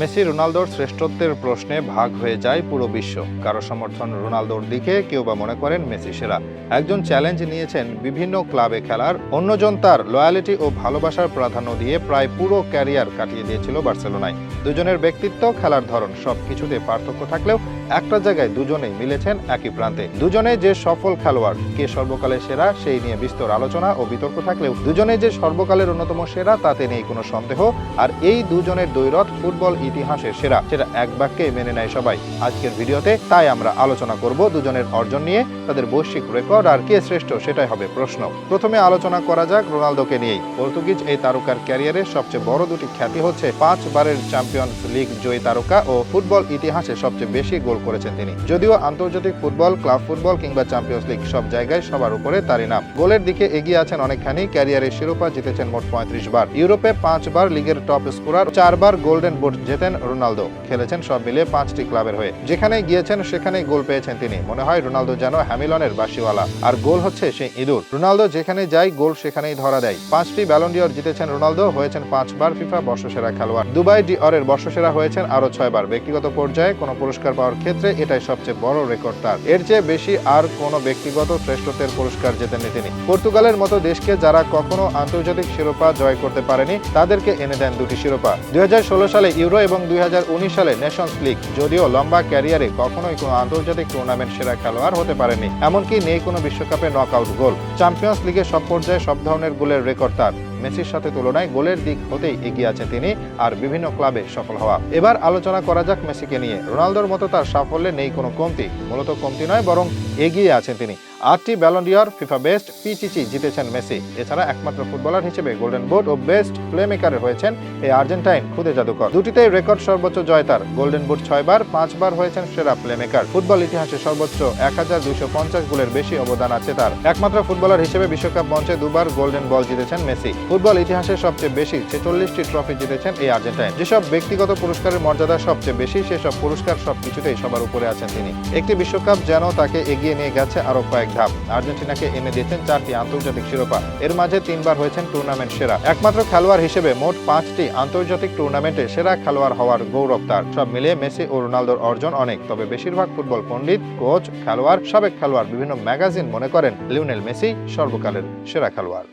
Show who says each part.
Speaker 1: Messi রোনালদোর শ্রেষ্ঠত্বের প্রশ্নে ভাগ হয়ে যায় পুরো বিশ্ব। কারও সমর্থন রোনালদোর দিকে, কেউ বা মনে করেন মেসি সেরা। একজন চ্যালেঞ্জ নিয়েছেন বিভিন্ন ক্লাবে খেলার। অন্যজন তার লয়ালিটি ও ভালোবাসার প্রাধান্য দিয়ে প্রায় পুরো ক্যারিয়ার কাটিয়ে দিয়েছিল বার্সেলোনায়। দুজনের ব্যক্তিত্ব, খেলার ধরন, সবকিছুতে পার্থক্য থাকলেও একটা জায়গায় দুজনেই মিলেছেন একই প্রান্তে। দুজনে যে সফল খেলোয়াড়, কে সর্বকালের সেরা, সেই নিয়ে বিস্তর আলোচনা ও বিতর্ক থাকলেও দুজনে যে সর্বকালের অন্যতম সেরা, তাতে নেই কোনো সন্দেহ। আর এই দুজনের দৈরথ ফুটবল ইতিহাসের সেরা সেটা এক বাক্যে মেনে নেয় সবাই। আজকের ভিডিওতে তাই আমরা আলোচনা করব দুজনের অর্জন নিয়ে, তাদের বৈশ্বিক রেকর্ড আর কে শ্রেষ্ঠ সেটাই হবে প্রশ্ন। প্রথমে আলোচনা করা যাক রোনালদোকে নিয়েই। পর্তুগিজ এই তারকার ক্যারিয়ারের সবচেয়ে বড় দুটি খ্যাতি হচ্ছে পাঁচবারের চ্যাম্পিয়ন্স লিগ জয়ী তারকা ও ফুটবল ইতিহাসে সবচেয়ে বেশি গোল করেছেন তিনি। যদিও আন্তর্জাতিক ফুটবল, ক্লাব ফুটবল কিংবা চ্যাম্পিয়ন্স লিগ সব জায়গায় সবার উপরে তারই নাম। গোলের দিকে এগিয়ে আছেন অনেকখানি ক্যারিয়ারের শিরোপা জিতেছেন মোট পঁয়ত্রিশ বার। ইউরোপে পাঁচবার লিগের টপ স্কোরার চারবার গোল্ডেন বুট জেতেন রোনালদো। খেলেছেন সব মিলিয়ে পাঁচটি ক্লাবের হয়ে। যেখানে গিয়েছেন, সেখানেই গোল পেয়েছেন তিনি। মনে হয় রোনালদো যেন হ্যামিলনের বাসিওয়ালা। আর গোল হচ্ছে সেই ইঁদুর। রোনালদো যেখানে যায়, গোল সেখানেই ধরা দেয়। পাঁচটি ব্যালন্ডিয়র জিতেছেন রোনালদো, হয়েছেন পাঁচবার ফিফা বর্ষসেরা খেলোয়াড়। দুবাই ডি অরের বর্ষসেরা হয়েছেন আরও ছয়বার। ব্যক্তিগত পর্যায়ে কোনো পুরস্কার পাওয়ার ক্ষেত্রে এটাই সবচেয়ে বড় রেকর্ড তার। এর চেয়ে বেশি আর কোনো ব্যক্তিগত শ্রেষ্ঠত্বের পুরস্কার জেতেননি তিনি। পর্তুগালের মতো দেশকে যারা কখনো আন্তর্জাতিক শিরোপা জয় করতে পারেনি, তাদেরকে এনে দেন দুটি শিরোপা। দুই হাজার ষোলো সালে ইউরো এবং দুই সালে নেশনস লিগ যদিও লম্বা ক্যারিয়ারে কখনোই কোনো আন্তর্জাতিক টুর্নামেন্ট সেরা খেলোয়াড় হতে পারেনি, এমনকি নেই কোনো বিশ্বকাপে নকআউট গোল। চ্যাম্পিয়ন্স লিগে সব পর্যায়ে সব ধরনের গোলের রেকর্ড তার। মেসির সাথে তুলনায় গোলের দিক হতেই এগিয়ে আছেন তিনি আর বিভিন্ন ক্লাবে সফল হওয়া। এবার আলোচনা করা যাক মেসিকে নিয়ে। রোনালদোর মতো তার সাফল্যে নেই কোনো কমতি, মূলত কমতি নয়, বরং এগিয়ে আছেন তিনি। আটটি Ballon d'Or FIFA best Pichichi জিতেছেন মেসি। এছাড়া একমাত্র ফুটবলার হিসেবে গোল্ডেন বুট ও বেস্ট প্লেমেকারে হয়েছেন এই আর্জেন্টাইন খুদে জাদুকর। দুটিতেই রেকর্ড সর্বোচ্চ জয় তার। গোল্ডেন বুট ছয়বার, পাঁচবার হয়েছেন সেরা প্লেমেকার ফুটবল ইতিহাসে সর্বোচ্চ এক হাজার দুইশো পঞ্চাশ গোলের বেশি অবদান আছে তার। একমাত্র ফুটবলার হিসেবে বিশ্বকাপ মঞ্চে দুবার গোল্ডেন বল জিতেছেন মেসি। ফুটবল ইতিহাসে সবচেয়ে বেশি ছেচল্লিশটি ট্রফি জিতেছেন এই আর্জেন্টাইন। যেসব ব্যক্তিগত পুরস্কারের মর্যাদা সবচেয়ে বেশি, সেসব পুরস্কার সবকিছুতেই সবার উপরে আছেন তিনি। একটি বিশ্বকাপ যেন তাকে এগিয়ে নিয়ে গেছে আরও কয়েক ধাপ। আর্জেন্টিনাকে এনে দিয়েছেন চারটি আন্তর্জাতিক শিরোপা। এর মাঝে তিনবার হয়েছেন টুর্নামেন্ট সেরা। একমাত্র খেলোয়াড় হিসেবে মোট পাঁচটি আন্তর্জাতিক টুর্নামেন্টে সেরা খেলোয়াড় হওয়ার গৌরব তার। সব মিলিয়ে মেসি ও রোনালদোর অর্জন অনেক। তবে বেশিরভাগ ফুটবল পণ্ডিত, কোচ, খেলোয়াড়, সাবেক খেলোয়াড় বিভিন্ন ম্যাগাজিন মনে করেন লিওনেল মেসি সর্বকালের সেরা খেলোয়াড়।